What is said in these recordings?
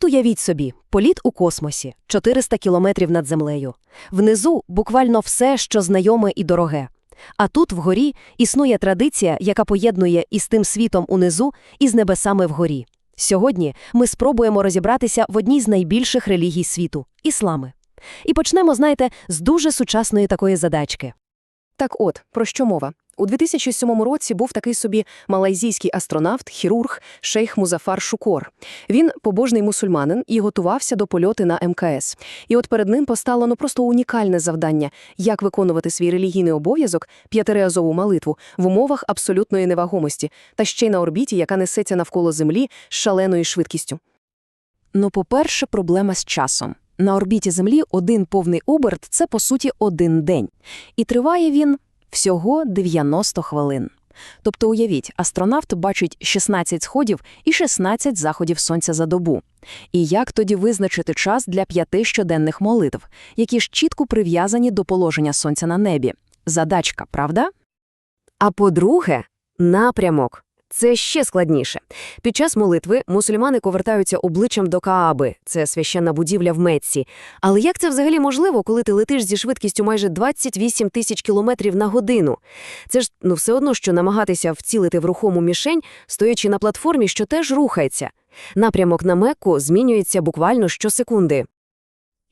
От уявіть собі, політ у космосі, 400 кілометрів над землею. Внизу буквально все, що знайоме і дороге. А тут, вгорі, існує традиція, яка поєднує із тим світом унизу, і з небесами вгорі. Сьогодні ми спробуємо розібратися в одній з найбільших релігій світу – іслами. І почнемо, знаєте, з дуже сучасної такої задачки. Так от, про що мова? У 2007 році був такий собі малайзійський астронавт, хірург шейх Музафар Шукор. Він побожний мусульманин і готувався до польоти на МКС. І от перед ним постало ну просто унікальне завдання – як виконувати свій релігійний обов'язок, п'ятиразову молитву, в умовах абсолютної невагомості, та ще й на орбіті, яка несеться навколо Землі з шаленою швидкістю. Ну, по-перше, проблема з часом. На орбіті Землі один повний оберт – це, по суті, один день. І триває він всього 90 хвилин. Тобто, уявіть, астронавт бачить 16 сходів і 16 заходів сонця за добу. І як тоді визначити час для п'яти щоденних молитв, які ж чітко прив'язані до положення сонця на небі? Задачка, правда? А по-друге, напрямок. Це ще складніше. Під час молитви мусульмани повертаються обличчям до Кааби, це священна будівля в Мецці. Але як це взагалі можливо, коли ти летиш зі швидкістю майже 28 тисяч кілометрів на годину? Це ж ну все одно, що намагатися вцілити в рухому мішень, стоячи на платформі, що теж рухається. Напрямок на Мекку змінюється буквально щосекунди.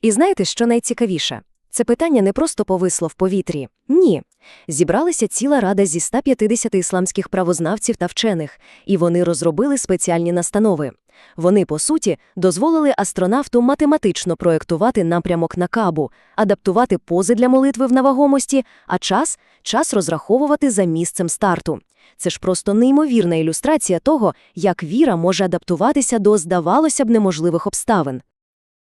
І знаєте, що найцікавіше? Це питання не просто повисло в повітрі. Ні. Зібралася ціла рада зі 150 ісламських правознавців та вчених, і вони розробили спеціальні настанови. Вони, по суті, дозволили астронавту математично проєктувати напрямок на кабу, адаптувати пози для молитви в невагомості, а час – час розраховувати за місцем старту. Це ж просто неймовірна ілюстрація того, як віра може адаптуватися до, здавалося б, неможливих обставин.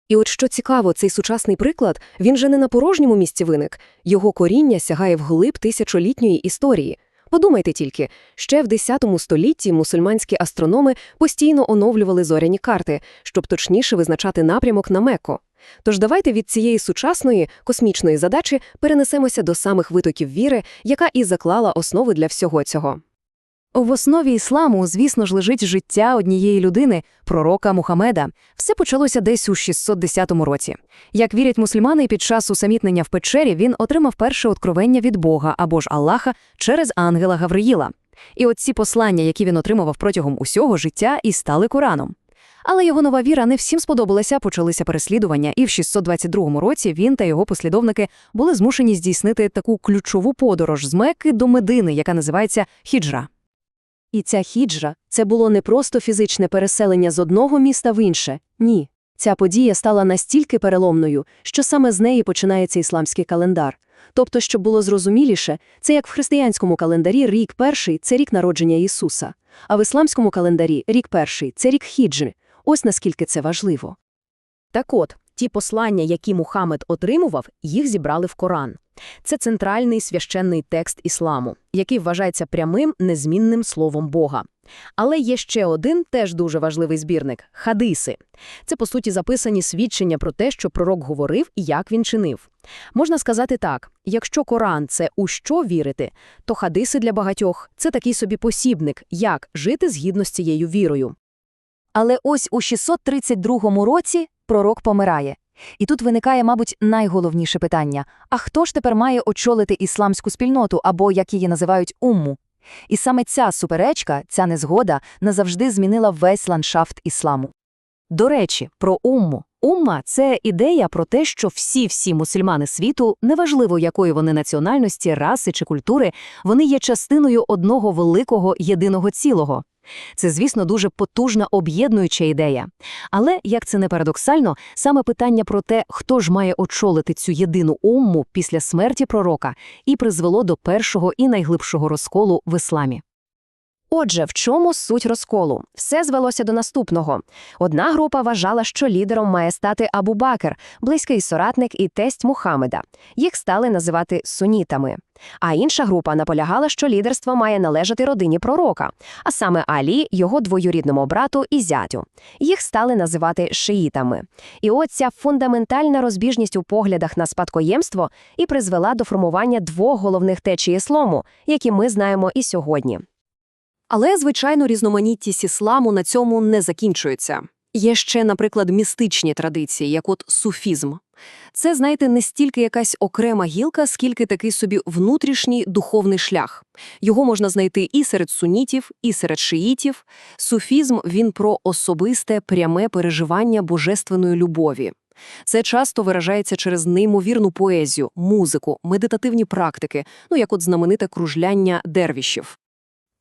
І от що цікаво, цей сучасний приклад, він же не на порожньому місці виник. Його коріння сягає вглиб тисячолітньої історії. Подумайте тільки, ще в X столітті мусульманські астрономи постійно оновлювали зоряні карти, щоб точніше визначати напрямок на Мекко. Тож давайте від цієї сучасної космічної задачі перенесемося до самих витоків віри, яка і заклала основи для всього цього. В основі ісламу, звісно ж, лежить життя однієї людини, пророка Мухаммеда. Все почалося десь у 610 році. Як вірять мусульмани, під час усамітнення в печері він отримав перше откровення від Бога або ж Аллаха через ангела Гавриїла. І от ці послання, які він отримував протягом усього життя, і стали Кораном. Але його нова віра не всім сподобалася, почалися переслідування, і в 622 році він та його послідовники були змушені здійснити таку ключову подорож з Мекки до Медини, яка називається хіджра. І ця хіджра – це було не просто фізичне переселення з одного міста в інше. Ні. Ця подія стала настільки переломною, що саме з неї починається ісламський календар. Тобто, щоб було зрозуміліше, це як в християнському календарі рік перший це рік народження Ісуса, а в ісламському календарі рік перший це рік хіджри. Ось наскільки це важливо. Так от, ті послання, які Мухаммед отримував, їх зібрали в Коран. Це центральний священний текст ісламу, який вважається прямим, незмінним словом Бога. Але є ще один теж дуже важливий збірник хадиси. Це, по суті, записані свідчення про те, що пророк говорив і як він чинив. Можна сказати так: якщо Коран це у що вірити, то хадиси для багатьох це такий собі посібник, як жити згідно з цією вірою. Але ось у 632 році пророк помирає. І тут виникає, мабуть, найголовніше питання: а хто ж тепер має очолити ісламську спільноту або, як її називають, умму? І саме ця суперечка, ця незгода назавжди змінила весь ландшафт ісламу. До речі, про умму. Умма – це ідея про те, що всі-всі мусульмани світу, неважливо якої вони національності, раси чи культури, вони є частиною одного великого єдиного цілого. Це, звісно, дуже потужна об'єднуюча ідея. Але, як це не парадоксально, саме питання про те, хто ж має очолити цю єдину умму після смерті пророка, і призвело до першого і найглибшого розколу в ісламі. Отже, в чому суть розколу? Все звелося до наступного. Одна група вважала, що лідером має стати Абу Бакр, близький соратник і тесть Мухаммеда. Їх стали називати сунітами. А інша група наполягала, що лідерство має належати родині пророка, а саме Алі, його двоюрідному брату і зятю. Їх стали називати шиїтами. І от ця фундаментальна розбіжність у поглядах на спадкоємство і призвела до формування двох головних течій іслому, які ми знаємо і сьогодні. Але, звичайно, різноманітність ісламу на цьому не закінчується. Є ще, наприклад, містичні традиції, як от суфізм. Це, знаєте, не стільки якась окрема гілка, скільки такий собі внутрішній духовний шлях. Його можна знайти і серед сунітів, і серед шиїтів. Суфізм – він про особисте, пряме переживання божественної любові. Це часто виражається через неймовірну поезію, музику, медитативні практики, ну як от знамените кружляння дервішів.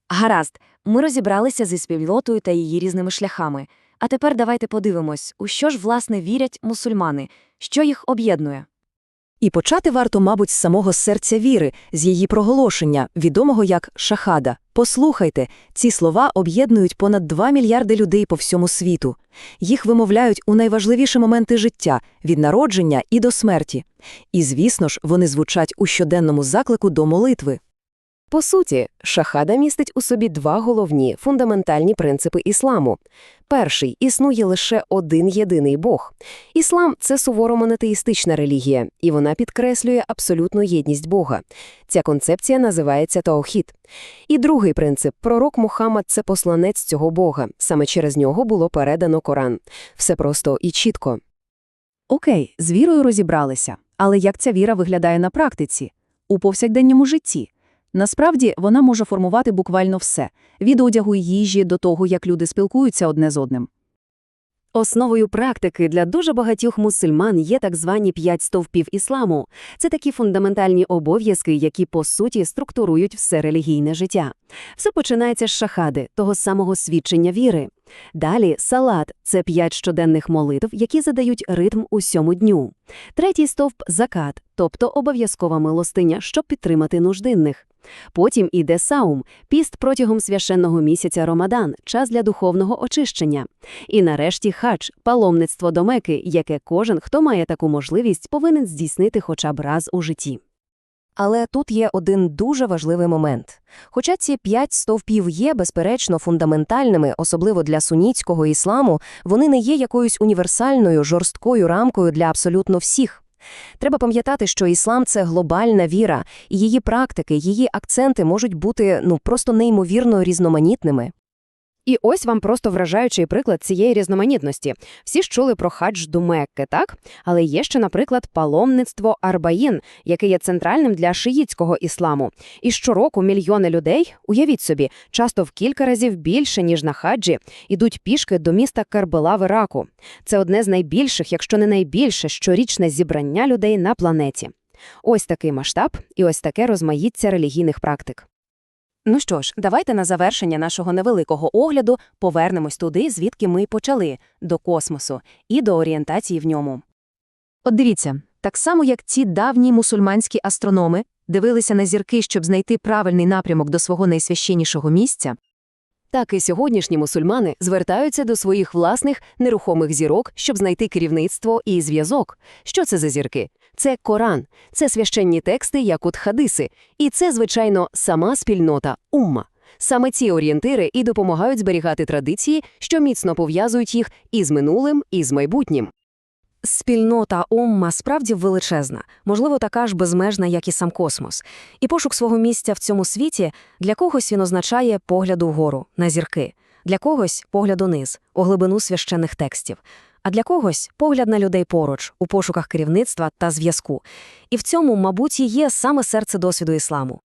Гаразд, ми розібралися зі спільнотою та її різними шляхами. А тепер давайте подивимось, у що ж, власне, вірять мусульмани, що їх об'єднує. І почати варто, мабуть, з самого серця віри, з її проголошення, відомого як шахада. Послухайте, ці слова об'єднують понад 2 мільярди людей по всьому світу. Їх вимовляють у найважливіші моменти життя – від народження і до смерті. І, звісно ж, вони звучать у щоденному заклику до молитви. По суті, шахада містить у собі два головні фундаментальні принципи ісламу. Перший – існує лише один єдиний Бог. Іслам – це суворо монотеїстична релігія, і вона підкреслює абсолютну єдність Бога. Ця концепція називається таохід. І другий принцип – пророк Мухаммад – це посланець цього Бога. Саме через нього було передано Коран. Все просто і чітко. Окей, з вірою розібралися. Але як ця віра виглядає на практиці? У повсякденному житті? Насправді, вона може формувати буквально все – від одягу й їжі до того, як люди спілкуються одне з одним. Основою практики для дуже багатьох мусульман є так звані п'ять стовпів ісламу. Це такі фундаментальні обов'язки, які, по суті, структурують все релігійне життя. Все починається з шахади, того самого свідчення віри. Далі салат – це п'ять щоденних молитв, які задають ритм усьому дню. Третій стовп – закат, тобто обов'язкова милостиня, щоб підтримати нужденних. Потім іде саум – піст протягом священного місяця Ромадан, час для духовного очищення. І нарешті хадж – паломництво до Меки, яке кожен, хто має таку можливість, повинен здійснити хоча б раз у житті. Але тут є один дуже важливий момент. Хоча ці п'ять стовпів є, безперечно, фундаментальними, особливо для сунітського ісламу, вони не є якоюсь універсальною, жорсткою рамкою для абсолютно всіх. Треба пам'ятати, що іслам – це глобальна віра, і її практики, її акценти можуть бути ну просто неймовірно різноманітними. І ось вам просто вражаючий приклад цієї різноманітності. Всі ж чули про хадж до Мекки, так? Але є ще, наприклад, паломництво Арбаїн, яке є центральним для шиїцького ісламу. І щороку мільйони людей, уявіть собі, часто в кілька разів більше, ніж на хаджі, ідуть пішки до міста Карбела в Іраку. Це одне з найбільших, якщо не найбільше, щорічне зібрання людей на планеті. Ось такий масштаб і ось таке розмаїття релігійних практик. Ну що ж, давайте на завершення нашого невеликого огляду повернемось туди, звідки ми почали – до космосу і до орієнтації в ньому. От дивіться, так само як ці давні мусульманські астрономи дивилися на зірки, щоб знайти правильний напрямок до свого найсвященнішого місця, Так і сьогоднішні мусульмани звертаються до своїх власних нерухомих зірок, щоб знайти керівництво і зв'язок. Що це за зірки? Це Коран, це священні тексти, як от хадиси. І це, звичайно, сама спільнота – умма. Саме ці орієнтири і допомагають зберігати традиції, що міцно пов'язують їх і з минулим, і з майбутнім. Спільнота Умма справді величезна, можливо, така ж безмежна, як і сам космос. І пошук свого місця в цьому світі для когось він означає погляд угору, на зірки, для когось – погляд униз, у глибину священних текстів, а для когось – погляд на людей поруч, у пошуках керівництва та зв'язку. І в цьому, мабуть, є саме серце досвіду ісламу.